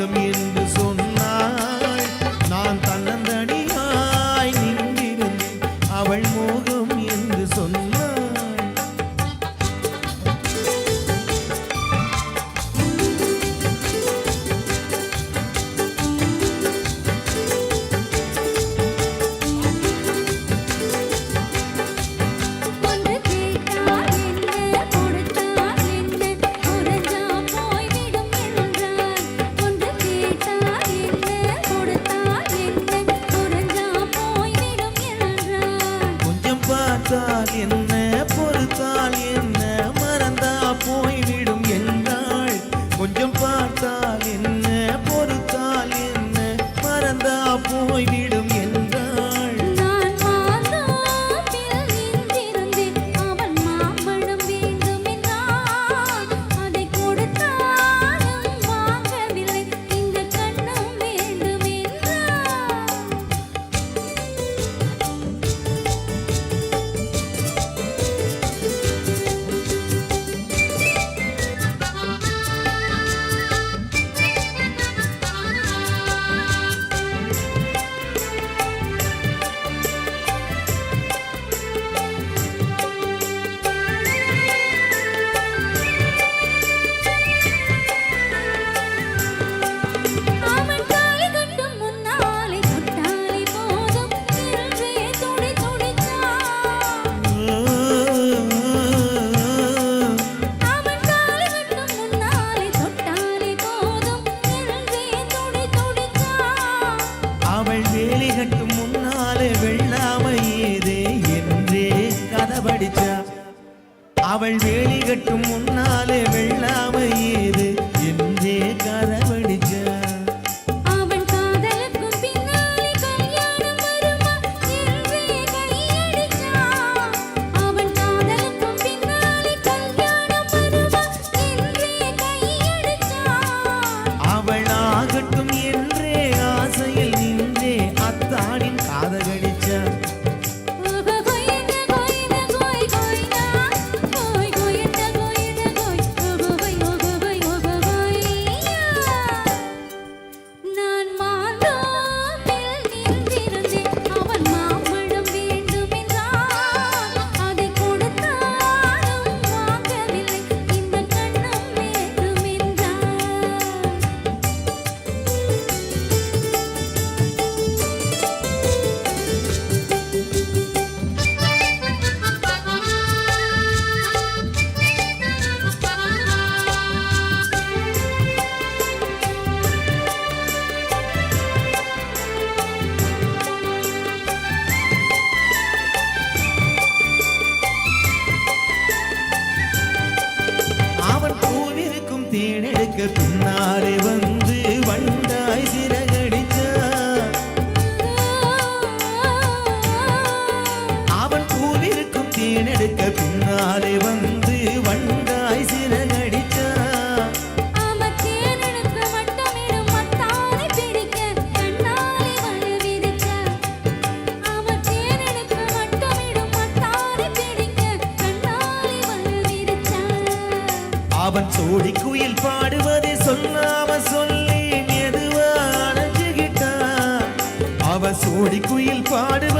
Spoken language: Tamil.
también கொடுத்தான் என் திகட்டும் முன்னாலே வெள்ளாமையேதே என்றே கதபடிச்சா அவள் வேலி கட்டும் முன்னாலே வெள்ள எனக்கு பின்னாலே வந்து வண்டாய் சிறகடிச்சா அவன் அவன் சோடி குயில் பாடி ஓடிக்குயில் பாடுவ